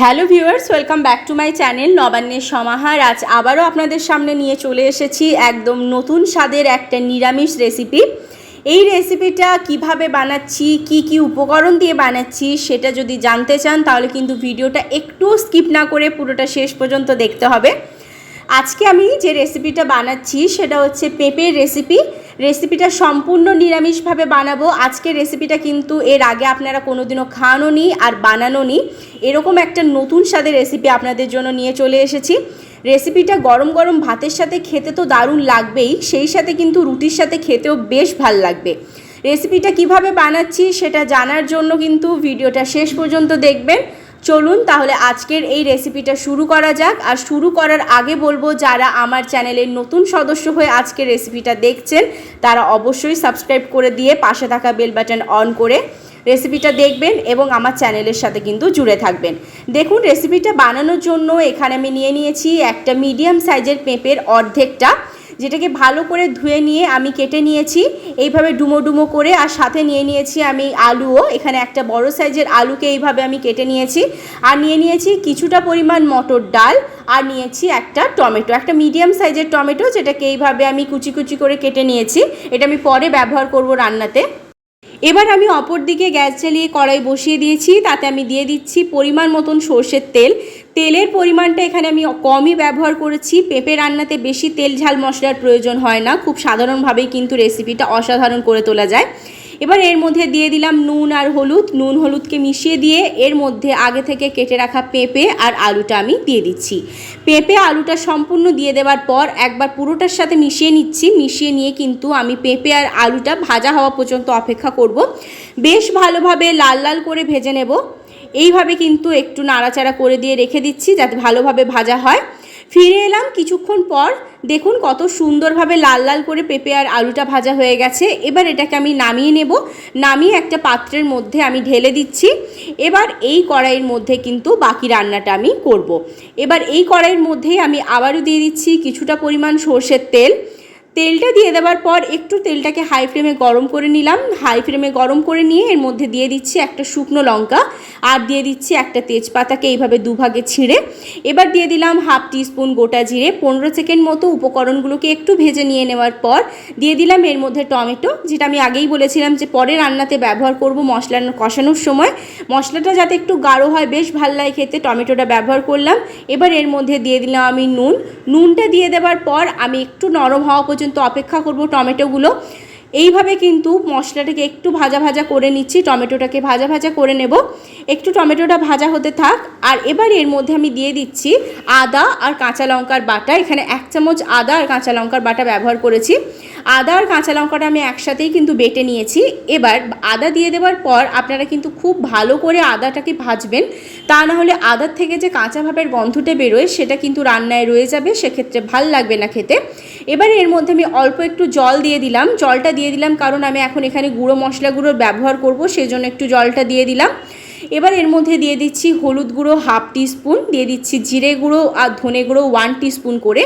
Hello viewers, welcome back to my channel নবান্নের সমাহার। আজ আবারও আপনাদের সামনে নিয়ে চলে এসেছি একদম নতুন স্বাদের একটা নিরামিষ রেসিপি এই রেসিপিটা কীভাবে বানাচ্ছি, কি কি উপকরণ দিয়ে বানাচ্ছি সেটা যদি জানতে চান, তাহলে কিন্তু ভিডিওটা একটু স্কিপ না করে পুরোটা শেষ পর্যন্ত দেখতে হবে। আজকে আমি যে রেসিপিটা বানাচ্ছি, সেটা হচ্ছে পেঁপের রেসিপি রেসিপিটা সম্পূর্ণ নিরামিষভাবে বানাবো। আজকে রেসিপিটা কিন্তু এর আগে আপনারা কোনোদিনও খাওয়ানো নি আর বানানো নি এরকম একটা নতুন স্বাদের রেসিপি আপনাদের জন্য নিয়ে চলে এসেছি। রেসিপিটা গরম গরম ভাতের সাথে খেতে তো দারুণ লাগবেই, সেই সাথে কিন্তু রুটির সাথে খেতেও বেশ ভালো লাগবে। রেসিপিটা কীভাবে বানাচ্ছি সেটা জানার জন্য কিন্তু ভিডিওটা শেষ পর্যন্ত দেখবেন। চলুন তাহলে আজকের এই রেসিপিটা শুরু করা যাক। আর শুরু করার আগে বলব, যারা আমার চ্যানেলের নতুন সদস্য হয়ে আজকের রেসিপিটা দেখছেন, তারা অবশ্যই সাবস্ক্রাইব করে দিয়ে পাশে থাকা বেল বাটন অন করে রেসিপিটা দেখবেন এবং আমার চ্যানেলের সাথে কিন্তু জুড়ে থাকবেন। দেখুন রেসিপিটা বানানোর জন্য এখানে আমি নিয়ে নিয়েছি একটা মিডিয়াম সাইজের পেঁপের অর্ধেকটা। যেটাকে ভালো করে ধুয়ে নিয়ে আমি কেটে নিয়েছি। এইভাবে ডুমো ডুমো করে আর সাথে নিয়ে নিয়েছি আমি আলুও। এখানে একটা বড় সাইজের আলুকে এইভাবে আমি কেটে নিয়েছি। আর নিয়ে নিয়েছি কিছুটা পরিমাণ মটর ডাল। আর নিয়েছি একটা টমেটো, একটা মিডিয়াম সাইজের টমেটো যেটাকে এইভাবে আমি কুচি কুচি করে কেটে নিয়েছি। এটা আমি পরে ব্যবহার করব রান্নাতে। এবার আমি অপর দিকে গ্যাস জ্বালিয়ে কড়াই বসিয়ে দিয়েছি। তাতে আমি দিয়ে দিচ্ছি পরিমাণ মতন সর্ষের তেল। তেলের পরিমাণটা এখানে আমি কমই ব্যবহার করেছি। পেঁপে রান্নাতে বেশি তেল ঝাল মশলার প্রয়োজন হয় না। খুব সাধারণভাবেই কিন্তু রেসিপিটা অসাধারণ করে তোলা যায়। এবার এর মধ্যে দিয়ে দিলাম নুন আর হলুদ। নুন হলুদকে মিশিয়ে দিয়ে এর মধ্যে আগে থেকে কেটে রাখা পেঁপে আর আলুটা আমি দিয়ে দিচ্ছি। পেঁপে, আলুটা সম্পূর্ণ দিয়ে দেওয়ার পর একবার পুরোটার সাথে মিশিয়ে নিচ্ছি। মিশিয়ে নিয়ে কিন্তু আমি পেঁপে আর আলুটা ভাজা হওয়া পর্যন্ত অপেক্ষা করব। বেশ ভালোভাবে লাল লাল করে ভেজে নেব। এইভাবে কিন্তু একটু নাড়াচাড়া করে দিয়ে রেখে দিচ্ছি যাতে ভালোভাবে ভাজা হয়। ফিরে এলাম কিছুক্ষণ পর। দেখুন কত সুন্দরভাবে লাল লাল করে পেঁপে আর আলুটা ভাজা হয়ে গেছে। এবার এটাকে আমি নামিয়ে নেব। নামিয়ে একটা পাত্রের মধ্যে আমি ঢেলে দিচ্ছি। এবার এই কড়াইয়ের মধ্যে কিন্তু বাকি রান্নাটা আমি করব। এবার এই কড়াইয়ের মধ্যেই আমি আবারও দিয়ে দিচ্ছি কিছুটা পরিমাণ সর্ষের তেল। তেলটা দিয়ে দেওয়ার পর একটু তেলটাকে হাই ফ্লেমে গরম করে নিলাম। হাই ফ্লেমে গরম করে নিয়ে এর মধ্যে দিয়ে দিচ্ছি একটা শুকনো লঙ্কা আর দিয়ে দিচ্ছি একটা তেজপাতাকে এইভাবে দুভাগে ছিঁড়ে। এবার দিয়ে দিলাম হাফ টিস্পুন গোটা জিরে। পনেরো সেকেন্ড মতো উপকরণগুলোকে একটু ভেজে নিয়ে নেওয়ার পর দিয়ে দিলাম এর মধ্যে টমেটো, যেটা আমি আগেই বলেছিলাম যে পরে রান্নাতে ব্যবহার করব মশলা কষানোর সময়। মশলাটা যাতে একটু গাঢ় হয়, বেশ ভালো লাগে খেতে, টমেটোটা ব্যবহার করলাম। এবার এর মধ্যে দিয়ে দিলাম আমি নুন। নুনটা দিয়ে দেওয়ার পর আমি একটু নরম হওয়া পর্যন্ত অপেক্ষা করব টমেটোগুলো। এইভাবে কিন্তু মশলাটাকে একটু ভাজা ভাজা করে নিচ্ছি, টমেটোটাকে ভাজা ভাজা করে নেব। একটু টমেটোটা ভাজা হতে থাক, আর এবার এর মধ্যে আমি দিয়ে দিচ্ছি আদা আর কাঁচা লঙ্কার বাটা। এখানে এক চামচ আদা আর কাঁচা লঙ্কার বাটা ব্যবহার করেছি। আদা আর কাঁচা লঙ্কাটা আমি একসাথেই কিন্তু বেটে নিয়েছি। এবার আদা দিয়ে দেওয়ার পর আপনারা কিন্তু খুব ভালো করে আদাটাকে ভাজবেন। তা না হলে আদার থেকে যে কাঁচা ভাবের গন্ধটা বেরোয়, সেটা কিন্তু রান্নায় রয়ে যাবে, সেক্ষেত্রে ভালো লাগবে না খেতে। এবার এর মধ্যে আমি অল্প একটু জল দিয়ে দিলাম। জলটা দিয়ে দিলাম, কারণ আমি এখন এখানে গুঁড়ো মশলাগুলোর ব্যবহার করব, সেজন্য একটু জলটা দিয়ে দিলাম। এবার এর মধ্যে দিয়ে দিচ্ছি হলুদ গুঁড়ো হাফ টিস্পুন, দিয়ে দিচ্ছি জিরে গুঁড়ো আর ধনে গুঁড়ো ওয়ান টিস্পুন করে।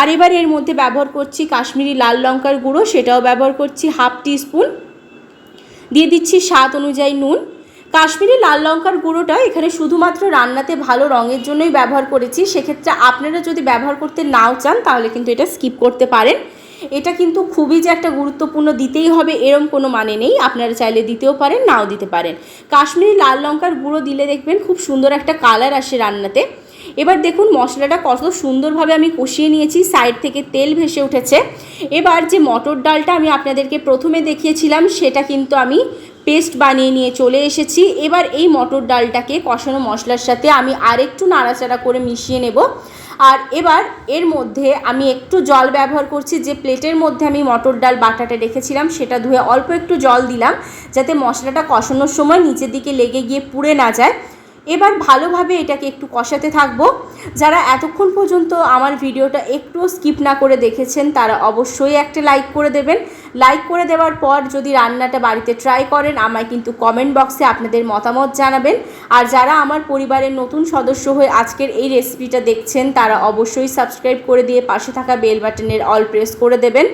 আর এবার এর মধ্যে ব্যবহার করছি কাশ্মীরি লাল লঙ্কার গুঁড়ো, সেটাও ব্যবহার করছি হাফ টিস্পুন। দিয়ে দিচ্ছি স্বাদ অনুযায়ী নুন। কাশ্মীরি লাল লঙ্কার গুঁড়োটা এখানে শুধুমাত্র রান্নাতে ভালো রঙের জন্যই ব্যবহার করেছি, সেক্ষেত্রে আপনারা যদি ব্যবহার করতে নাও চান, তাহলে কিন্তু এটা স্কিপ করতে পারেন। এটা কিন্তু খুবই যে একটা গুরুত্বপূর্ণ দিতেই হবে, এরম কোনো মানে নেই। আপনারা চাইলে দিতেও পারেন, নাও দিতে পারেন। কাশ্মীরি লাল লঙ্কার গুঁড়ো দিলে দেখবেন খুব সুন্দর একটা কালার আসে রান্নাতে। এবার দেখুন, মশলাটা কত সুন্দরভাবে আমি কষিয়ে নিয়েছি, সাইড থেকে তেল ভেসে উঠেছে। এবার যে মটর ডালটা আমি আপনাদেরকে প্রথমে দেখিয়েছিলাম, সেটা কিন্তু আমি পেস্ট বানিয়ে নিয়ে চলে এসেছি। এবার এই মটর ডালটাকে কষানো মশলার সাথে আমি আরেকটু নাড়াচাড়া করে মিশিয়ে নেব। আর এবার এর মধ্যে আমি একটু জল ব্যবহার করছি। যে প্লেটের মধ্যে আমি মটর ডাল বাটাটা রেখেছিলাম, সেটা ধুয়ে অল্প একটু জল দিলাম, যাতে মশলাটা কষানোর সময় নিচের দিকে লেগে গিয়ে পুড়ে না যায়। এবার ভালোভাবে এটাকে একটু কষাতে থাকব। যারা এতক্ষণ পর্যন্ত আমার ভিডিওটা একটুও স্কিপ না করে দেখেছেন, তারা অবশ্যই একটা লাইক করে দেবেন। লাইক করে দেওয়ার পর যদি রান্নাটা বাড়িতে ট্রাই করেন, আমায় কিন্তু কমেন্ট বক্সে আপনাদের মতামত জানাবেন। আর যারা আমার পরিবারের নতুন সদস্য হয়ে আজকের এই রেসিপিটা দেখছেন, তারা অবশ্যই সাবস্ক্রাইব করে দিয়ে পাশে থাকা বেল বাটনের অল প্রেস করে দেবেন।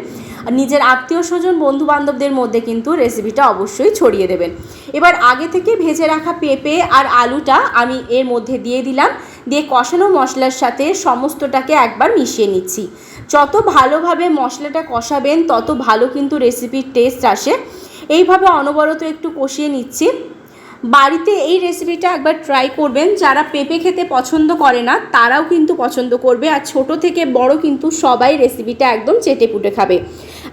আর নিজের আত্মীয় স্বজন বন্ধু বান্ধবদের মধ্যে কিন্তু রেসিপিটা অবশ্যই ছড়িয়ে দেবেন। এবার আগে থেকে ভেজে রাখা পেঁপে আর আলুটা আমি এর মধ্যে দিয়ে দিলাম। দিয়ে কষানো মশলার সাথে সমস্তটাকে একবার মিশিয়ে নিচ্ছি। যত ভালোভাবে মশলাটা কষাবেন, তত ভালো কিন্তু রেসিপির টেস্ট আসে। এইভাবে অনবরত একটু কষিয়ে নিচ্ছি। বাড়িতে এই রেসিপিটা একবার ট্রাই করবেন। যারা পেঁপে খেতে পছন্দ করে না, তারাও কিন্তু পছন্দ করবে। আর ছোট থেকে বড় কিন্তু সবাই রেসিপিটা একদম চেটে পুটে খাবে।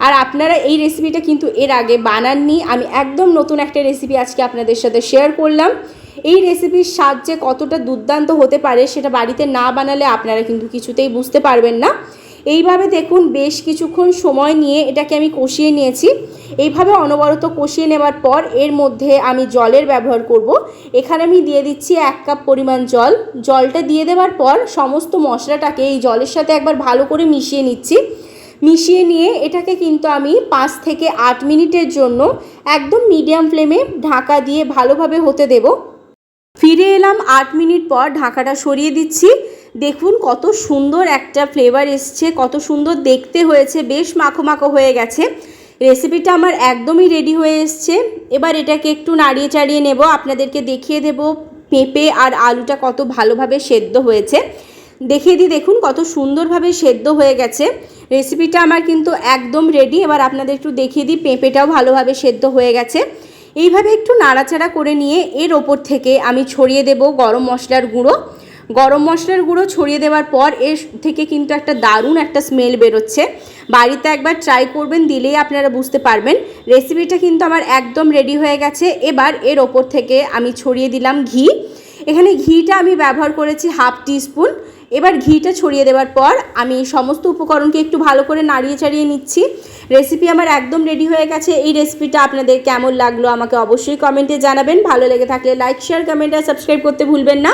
আর আপনারা এই রেসিপিটা কিন্তু এর আগে বানাননি। আমি একদম নতুন একটা রেসিপি আজকে আপনাদের সাথে শেয়ার করলাম। এই রেসিপির স্বাদ যে কতটা দুর্দান্ত হতে পারে সেটা বাড়িতে না বানালে আপনারা কিন্তু কিছুতেই বুঝতে পারবেন না। এইভাবে দেখুন, বেশ কিছুক্ষণ সময় নিয়ে এটাকে আমি কষিয়ে নিয়েছি। এইভাবে অনবরত কষিয়ে নেওয়ার পর এর মধ্যে আমি জলের ব্যবহার করব। এখানে আমি দিয়ে দিচ্ছি এক কাপ পরিমাণ জল। জলটা দিয়ে দেওয়ার পর সমস্ত মশলাটাকে এই জলের সাথে একবার ভালো করে মিশিয়ে নিচ্ছি। মিশিয়ে নিয়ে এটাকে কিন্তু আমি পাঁচ থেকে আট মিনিটের জন্য একদম মিডিয়াম ফ্লেমে ঢাকা দিয়ে ভালোভাবে হতে দেবো। ফিরে এলাম আট মিনিট পর ঢাকাটা সরিয়ে দিচ্ছি। দেখুন কত সুন্দর একটা ফ্লেভার এসছে, কত সুন্দর দেখতে হয়েছে, বেশ মাখো মাখো হয়ে গেছে। রেসিপিটা আমার একদমই রেডি হয়ে এসছে। এবার এটাকে একটু নাড়িয়ে চাড়িয়ে নেব। আপনাদেরকে দেখিয়ে দেব পেঁপে আর আলুটা কত ভালোভাবে সেদ্ধ হয়েছে। দেখিয়ে দিই, দেখুন কত সুন্দরভাবে সেদ্ধ হয়ে গেছে। রেসিপিটা আমার কিন্তু একদম রেডি এবার আপনাদের একটু দেখিয়ে দিই, পেঁপেটাও ভালোভাবে সেদ্ধ হয়ে গেছে। এইভাবে একটু নাড়াচাড়া করে নিয়ে এর ওপর থেকে আমি ছড়িয়ে দেব গরম মশলার গুঁড়ো। গরম মশলার গুঁড়ো ছড়িয়ে দেওয়ার পর এর থেকে কিন্তু একটা দারুণ একটা স্মেল বেরোচ্ছে। বাড়িতে একবার ট্রাই করবেন, দিলেই আপনারা বুঝতে পারবেন। রেসিপিটা কিন্তু আমার একদম রেডি হয়ে গেছে। এবার এর ওপর থেকে আমি ছড়িয়ে দিলাম ঘি। এখানে ঘিটা আমি ব্যবহার করেছি হাফ টিস্পুন এবার ঘিটা ছড়িয়ে দেওয়ার পর আমি সমস্ত উপকরণকে একটু ভালো করে নাড়িয়ে চাড়িয়ে নিচ্ছি। রেসিপি আমার একদম রেডি হয়ে গেছে। এই রেসিপিটা আপনাদের কেমন লাগল আমাকে অবশ্যই কমেন্টে জানাবেন। ভালো লেগে থাকলে লাইক শেয়ার কমেন্ট আর সাবস্ক্রাইব করতে ভুলবেন না।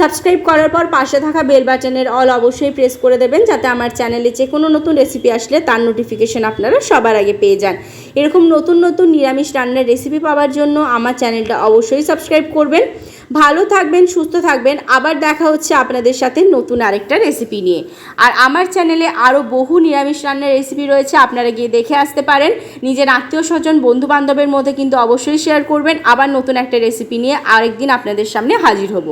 সাবস্ক্রাইব করার পর পাশে থাকা বেল বাটনের অল অবশ্যই প্রেস করে দেবেন যাতে আমার চ্যানেলে যে কোনো নতুন রেসিপি আসলে তার নোটিফিকেশন আপনারা সবার আগে পেয়ে যান। এরকম নতুন নতুন নিরামিষ রান্নার রেসিপি পাওয়ার জন্য আমার চ্যানেলটা অবশ্যই সাবস্ক্রাইব করবেন। ভালো থাকবেন, সুস্থ থাকবেন। আবার দেখা হচ্ছে আপনাদের সাথে নতুন আরেকটা রেসিপি নিয়ে। আর আমার চ্যানেলে আরও বহু নিরামিষ রান্নার রেসিপি রয়েছে, আপনারা গিয়ে দেখে আসতে পারেন। নিজের আত্মীয় স্বজন বন্ধু বান্ধবের মধ্যে কিন্তু অবশ্যই শেয়ার করবেন। আবার নতুন একটা রেসিপি নিয়ে আরেকদিন আপনাদের সামনে হাজির হব।